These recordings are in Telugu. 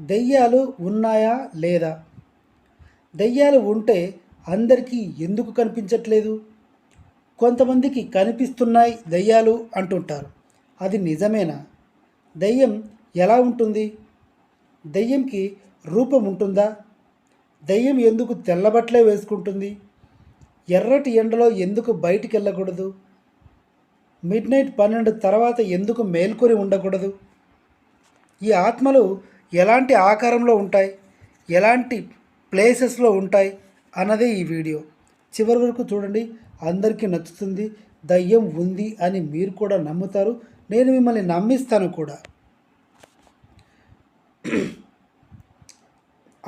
దెయ్యాలు ఉన్నాయా లేదా? దెయ్యాలు ఉంటే అందరికీ ఎందుకు కనిపించట్లేదు? కొంతమందికి కనిపిస్తున్నాయి దెయ్యాలు అంటుంటారు. అది నిజమేనా? దెయ్యం ఎలా ఉంటుంది? దెయ్యంకి రూపం ఉంటుందా? దెయ్యం ఎందుకు తెల్లబట్లే వేసుకుంటుంది? ఎర్రటి ఎండలో ఎందుకు బయటికి వెళ్ళకూడదు మిడ్ నైట్ పన్నెండు తర్వాత ఎందుకు మేల్కొని ఉండకూడదు? ఈ ఆత్మలు ఎలాంటి ఆకారంలో ఉంటాయి ఎలాంటి ప్లేసెస్లో ఉంటాయి అన్నదే ఈ వీడియో. చివరి వరకు చూడండి అందరికీ నచ్చుతుంది దయ్యం ఉంది అని మీరు కూడా నమ్ముతారు నేను మిమ్మల్ని నమ్మిస్తాను కూడా.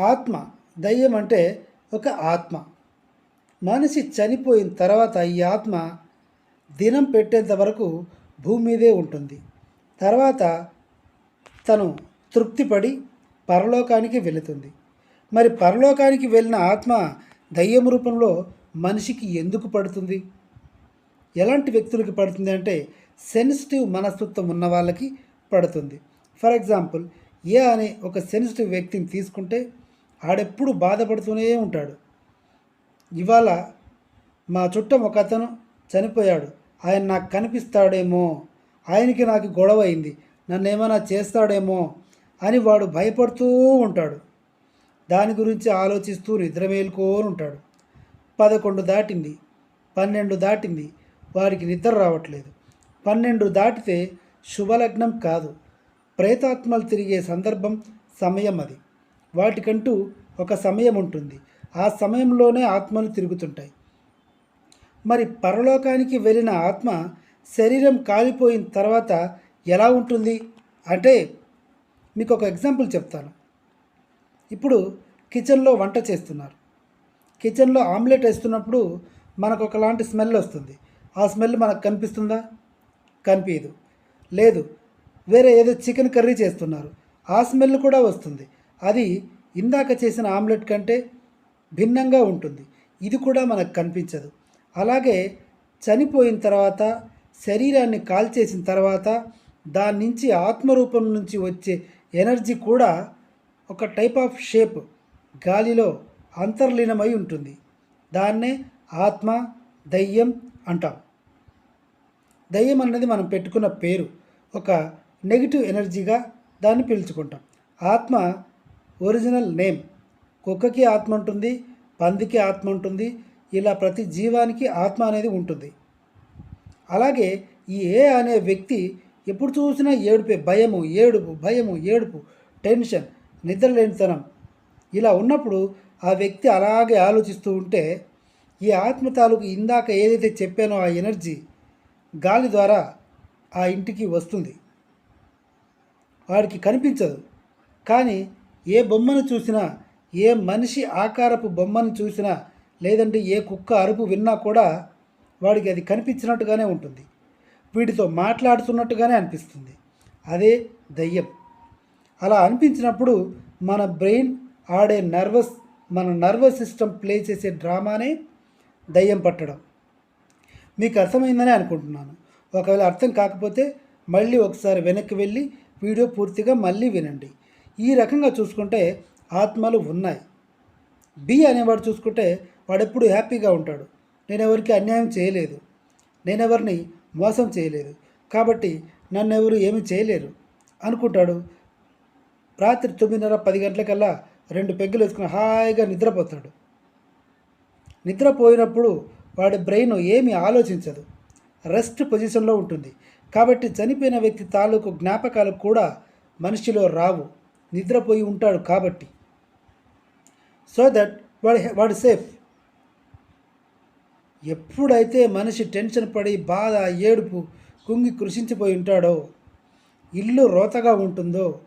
ఆత్మ దయ్యం అంటే ఒక ఆత్మ. మనిషి చనిపోయిన తర్వాత ఈ ఆత్మ దినం పెట్టేంత వరకు భూమి మీదే ఉంటుంది. తర్వాత తను తృప్తిపడి పరలోకానికి వెళుతుంది. మరి పరలోకానికి వెళ్ళిన ఆత్మ దయ్యం రూపంలో మనిషికి ఎందుకు పడుతుంది? ఎలాంటి వ్యక్తులకి పడుతుంది అంటే సెన్సిటివ్ మనస్తత్వం ఉన్న వాళ్ళకి పడుతుంది. ఫర్ ఎగ్జాంపుల్ ఏ అనే ఒక సెన్సిటివ్ వ్యక్తిని తీసుకుంటే ఆడెప్పుడు బాధపడుతూనే ఉంటాడు. ఇవాళ మా చుట్టం ఒక అతను చనిపోయాడు. ఆయన నాకు కనిపిస్తాడేమో. ఆయనకి నాకు గొడవ అయింది. నన్ను ఏమైనా చేస్తాడేమో. అని వాడు భయపడుతూ ఉంటాడు. దాని గురించి ఆలోచిస్తూ నిద్ర ఉంటాడు. పదకొండు దాటింది. పన్నెండు దాటింది. వారికి నిద్ర రావట్లేదు. పన్నెండు దాటితే శుభలగ్నం కాదు. ప్రేతాత్మలు తిరిగే సందర్భం సమయం అది. వాటికంటూ ఒక సమయం ఉంటుంది. ఆ సమయంలోనే ఆత్మలు తిరుగుతుంటాయి. మరి పరలోకానికి వెళ్ళిన ఆత్మ శరీరం కాలిపోయిన తర్వాత ఎలా ఉంటుంది? అంటే మీకు ఒక ఎగ్జాంపుల్ చెప్తాను. ఇప్పుడు కిచెన్లో వంట చేస్తున్నారు. కిచెన్లో ఆమ్లెట్ వేస్తున్నప్పుడు మనకు ఒకలాంటి స్మెల్ వస్తుంది. ఆ స్మెల్ మనకు కనిపిస్తుందా? కనిపించదు లేదు. వేరే ఏదో చికెన్ కర్రీ చేస్తున్నారు. ఆ స్మెల్ కూడా వస్తుంది. అది ఇందాక చేసిన ఆమ్లెట్ కంటే భిన్నంగా ఉంటుంది. ఇది కూడా మనకు కనిపించదు. అలాగే చనిపోయిన తర్వాత శరీరాన్ని కాల్చేసిన తర్వాత దాని నుంచి ఆత్మరూపం నుంచి వచ్చే ఎనర్జీ కూడా ఒక టైప్ ఆఫ్ షేప్ గాలిలో అంతర్లీనమై ఉంటుంది. దాన్నే ఆత్మ దయ్యం అంటాం. దయ్యం అన్నది మనం పెట్టుకున్న పేరు. ఒక నెగిటివ్ ఎనర్జీగా దాన్ని పిలుచుకుంటాం. ఆత్మ ఒరిజినల్ నేమ్. కుక్కకి ఆత్మ ఉంటుంది పందికి ఆత్మ ఉంటుంది ఇలా ప్రతి జీవానికి ఆత్మ అనేది ఉంటుంది. అలాగే ఈ ఏ అనే వ్యక్తి ఎప్పుడు చూసినా ఏడుపే భయము ఏడుపు భయము ఏడుపు టెన్షన్ నిద్రలేనితనం. ఇలా ఉన్నప్పుడు ఆ వ్యక్తి అలాగే ఆలోచిస్తూ ఉంటే ఈ ఆత్మ తాలూకు ఇందాక ఏదైతే చెప్పానో ఆ ఎనర్జీ గాలి ద్వారా ఆ ఇంటికి వస్తుంది. వాడికి కనిపించదు. కానీ ఏ బొమ్మను చూసినా ఏ మనిషి ఆకారపు బొమ్మను చూసినా లేదంటే ఏ కుక్క అరుపు విన్నా కూడా వాడికి అది కనిపించినట్టుగానే ఉంటుంది. వీటితో మాట్లాడుతున్నట్టుగానే అనిపిస్తుంది. అదే దయ్యం. అలా అనిపించినప్పుడు మన బ్రెయిన్ ఆడే నర్వస్ మన నర్వస్ సిస్టమ్ ప్లే చేసే డ్రామానే దయ్యం పట్టడం. మీకు అర్థమైందని అనుకుంటున్నాను. ఒకవేళ అర్థం కాకపోతే మళ్ళీ ఒకసారి వెనక్కి వెళ్ళి వీడియో పూర్తిగా మళ్ళీ వినండి. ఈ రకంగా చూసుకుంటే ఆత్మలు ఉన్నాయి. బి అనేవాడు చూసుకుంటే వాడెప్పుడు హ్యాపీగా ఉంటాడు. నేను ఎవరికి అన్యాయం చేయలేదు. నేను ఎవరిని మోసం చేయలేదు. కాబట్టి నన్ను ఎవరు ఏమి చేయలేరు అనుకుంటాడు. రాత్రి తొమ్మిదిన్నర పది గంటలకల్లా రెండు పెగ్గులు వేసుకుని హాయిగా నిద్రపోతాడు. నిద్రపోయినప్పుడు వాడి బ్రెయిన్ ఏమీ ఆలోచించదు. రెస్ట్ పొజిషన్లో ఉంటుంది. కాబట్టి చనిపోయిన వ్యక్తి తాలూకు జ్ఞాపకాలు కూడా మనిషిలో రావు. నిద్రపోయి ఉంటాడు కాబట్టి. సో దట్ వాడి వాడు సేఫ్. ఎప్పుడైతే మనిషి టెన్షన్ పడి బాధ ఏడుపు కుంగి కృషించిపోయి ఉంటాడో ఇల్లు రోతగా ఉంటుందో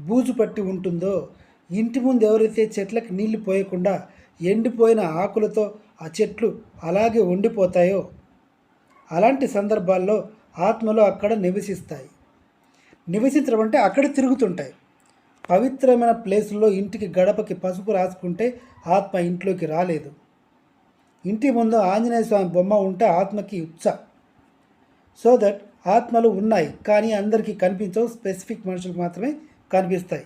బూజు పట్టి ఉంటుందో ఇంటి ముందు ఎవరైతే చెట్లకు నీళ్ళు పోయకుండా ఎండిపోయిన ఆకులతో ఆ చెట్లు అలాగే ఉండిపోతాయో అలాంటి సందర్భాల్లో ఆత్మలు అక్కడ నివసిస్తాయి. నివసించడం అంటే అక్కడ తిరుగుతుంటాయి. పవిత్రమైన ప్లేసుల్లో ఇంటికి గడపకి పసుపు రాసుకుంటే ఆత్మ ఇంట్లోకి రాలేదు. ఇంటి ముందు ఆంజనేయ స్వామి బొమ్మ ఉంటే ఆత్మకి ఉత్స. సో దట్ ఆత్మలు ఉన్నాయి కానీ అందరికీ కనిపించవు స్పెసిఫిక్ మనుషులకు మాత్రమే కనిపిస్తాయి.